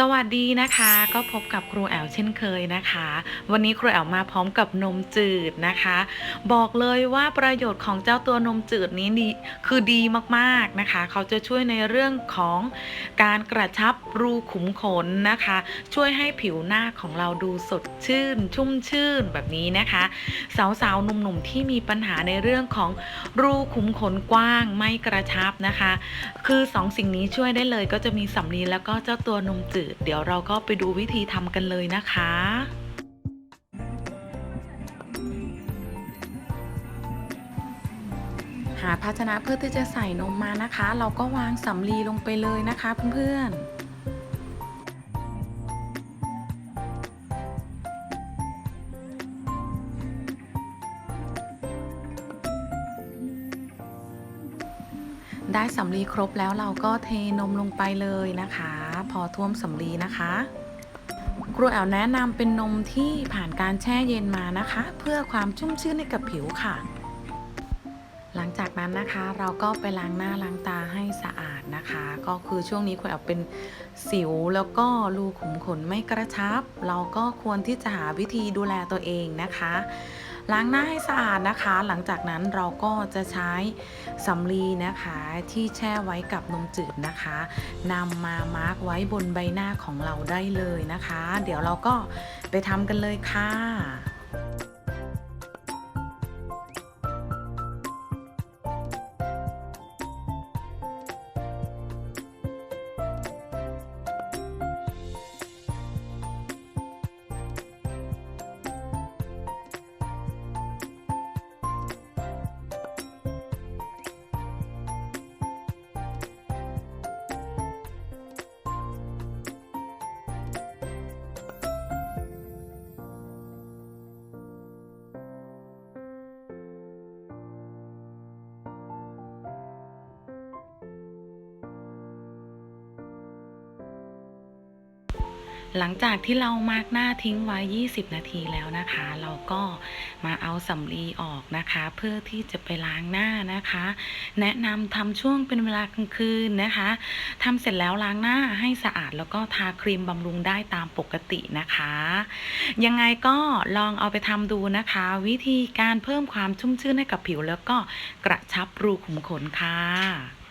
สวัสดีนะคะ ก็พบกับครูแอลเช่นเคยนะคะ วันนี้ครูแอลมาพร้อมกับนมจืดนะคะ บอกเลยว่าประโยชน์ของเจ้าตัวนมจืดนี้ดีคือดีมากๆนะคะ เขาจะช่วยในเรื่องของการกระชับรูขุมขนนะคะ ช่วยให้ผิวหน้าของเราดูสดชื่น ชุ่มชื่นแบบนี้นะคะ สาวๆหนุ่มๆที่มีปัญหาในเรื่องของรูขุมขนกว้างไม่กระชับนะคะ คือสองสิ่งนี้ช่วยได้เลยก็จะมีสำลีแล้วก็เจ้าตัวนมจืดเดี๋ยวเราก็ไปดูวิธีทำกันเลยนะคะหาภาชนะเพื่อที่จะใส่นมมานะคะ เราก็วางสำลีลงไปเลยนะคะเพื่อนๆได้สำลีครบแล้วเราก็เทนมลงไปเลยนะคะ พอท่วมสำลีนะคะครูแอลแนะนำเป็นนมที่ผ่านการแช่เย็นมานะคะ เพื่อความชุ่มชื่นให้กับผิวค่ะ หลังจากนั้นนะคะเราก็ไปล้างหน้าล้างตาให้สะอาดนะคะ ก็คือช่วงนี้ครูแอลเป็นสิวแล้วก็รูขุมขนไม่กระชับ เราก็ควรที่จะหาวิธีดูแลตัวเองนะคะ ล้างหน้าให้สะอาดนะคะ หลังจากนั้นเราก็จะใช้สำลีนะคะที่แช่ไว้กับนมจืดนะคะนำมามาร์กไว้บนใบหน้าของเราได้เลยนะคะ เดี๋ยวเราก็ไปทำกันเลยค่ะ หลังจากที่เรามาร์กหน้าทิ้งไว้ 20 นาทีแล้วนะคะ เราก็มาเอาสำลีออกนะคะ เพื่อที่จะไปล้างหน้านะคะ แนะนำทำช่วงเป็นเวลากลางคืนนะคะทำเสร็จแล้วล้างหน้าให้สะอาดแล้วก็ทาครีมบำรุงได้ตามปกตินะคะ ยังไงก็ลองเอาไปทำดูนะคะ วิธีการเพิ่มความชุ่มชื่นให้กับผิวแล้วก็กระชับรูขุมขนค่ะ